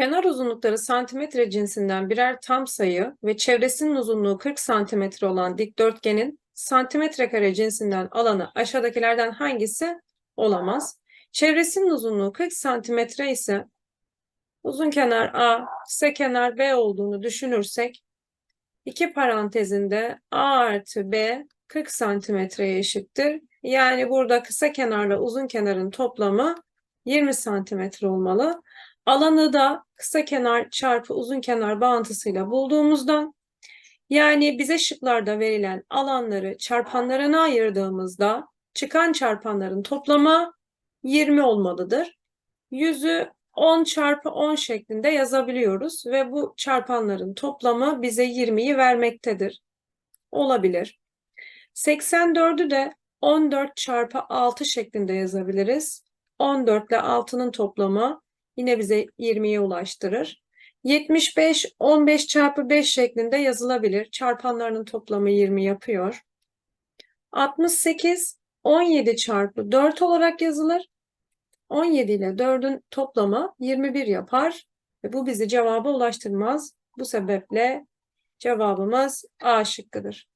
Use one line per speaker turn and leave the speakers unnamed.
Kenar uzunlukları santimetre cinsinden birer tam sayı ve çevresinin uzunluğu 40 santimetre olan dikdörtgenin santimetre kare cinsinden alanı aşağıdakilerden hangisi olamaz? Çevresinin uzunluğu 40 santimetre ise uzun kenar A, kısa kenar B olduğunu düşünürsek iki parantezinde A artı B 40 santimetreye eşittir. Yani burada kısa kenarla uzun kenarın toplamı 20 santimetre olmalı. Alanı da kısa kenar çarpı uzun kenar bağıntısıyla bulduğumuzdan yani bize şıklarda verilen alanları çarpanlarına ayırdığımızda çıkan çarpanların toplamı 20 olmalıdır. Yüzü 10 çarpı 10 şeklinde yazabiliyoruz ve bu çarpanların toplamı bize 20'yi vermektedir. Olabilir. 84'ü de 14 çarpı 6 şeklinde yazabiliriz. 14 ile 6'nın toplamı yine bize 20'ye ulaştırır. 75 15 çarpı 5 şeklinde yazılabilir. Çarpanlarının toplamı 20 yapıyor. 68 17 çarpı 4 olarak yazılır. 17 ile 4'ün toplamı 21 yapar ve bu bizi cevaba ulaştırmaz. Bu sebeple cevabımız A şıkkıdır.